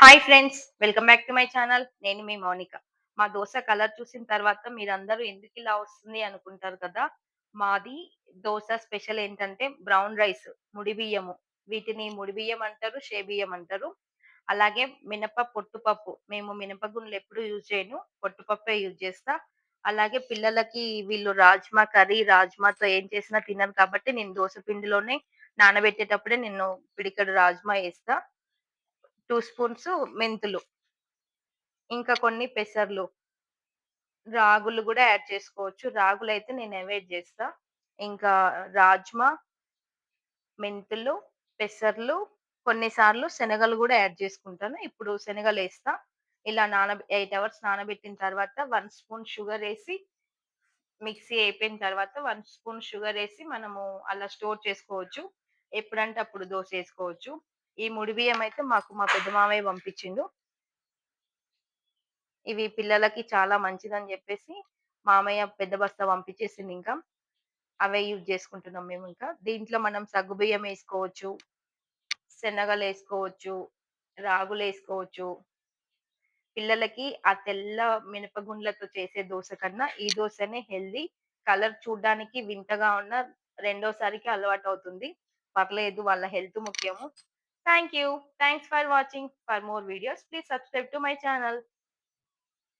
Hi friends welcome back to my channel నేను మీ మౌనిక. మా దోశ కలర్ చూసిన తర్వాత మీరందరూ ఎందుకు ఇలా వస్తుంది అనుకుంటారు కదా? మాది దోశ స్పెషల్ ఏంటంటే బ్రౌన్ రైస్ ముడి బియ్యము. వీటిని ముడి బియ్యం అంటారు షేబియ్యం అంటారు. అలాగే మినప పొట్టుపప్పు మేము మినపగుండ్లు ఎప్పుడు యూజ్ చేయను. పొట్టుపప్పే యూజ్ చేస్తా. అలాగే పిల్లలకి వీళ్ళు రాజ్మా కర్రీ రాజ్మాతో ఏం చేసినా తినరు కాబట్టి నేను దోశ పిండిలోనే నానబెట్టేటప్పుడే నేను పిడికడు రాజ్మా వేస్తా. టూ స్పూన్స్ మెంతులు. ఇంకా కొన్ని పెసర్లు. రాగులు కూడా యాడ్ చేసుకోవచ్చు. రాగులు అయితే నేను అవాయిడ్ చేస్తా. ఇంకా రాజ్మా మెంతులు పెసర్లు కొన్నిసార్లు శనగలు కూడా యాడ్ చేసుకుంటాను. ఇప్పుడు శనగలు వేస్తా ఇలా నాన ఎయిట్ అవర్స్ నానబెట్టిన తర్వాత వన్ స్పూన్ షుగర్ వేసి మిక్సీ అయిపోయిన తర్వాత వన్ స్పూన్ షుగర్ వేసి మనము అలా స్టోర్ చేసుకోవచ్చు. ఎప్పుడంటే అప్పుడు దోశ వేసుకోవచ్చు. ఈ ముడి బియ్యం అయితే మాకు మా పెద్ద మామయ్య పంపించిండు. ఇవి పిల్లలకి చాలా మంచిదని చెప్పేసి మామయ్య పెద్ద బస్తా పంపించేసింది ఇంకా. అవే యూజ్ చేసుకుంటున్నాం మేము ఇంకా. దీంట్లో మనం సగ్గు బియ్యం వేసుకోవచ్చు శనగలు వేసుకోవచ్చు రాగులు వేసుకోవచ్చు. పిల్లలకి ఆ తెల్ల మినపగుండ్లతో చేసే దోశ కన్నా ఈ దోశనే హెల్దీ. కలర్ చూడడానికి వింతగా ఉన్న రెండోసారికి అలవాటు అవుతుంది. పర్లేదు వాళ్ళ హెల్త్ ముఖ్యము. Thank you. Thanks for watching. For more videos, please subscribe to my channel.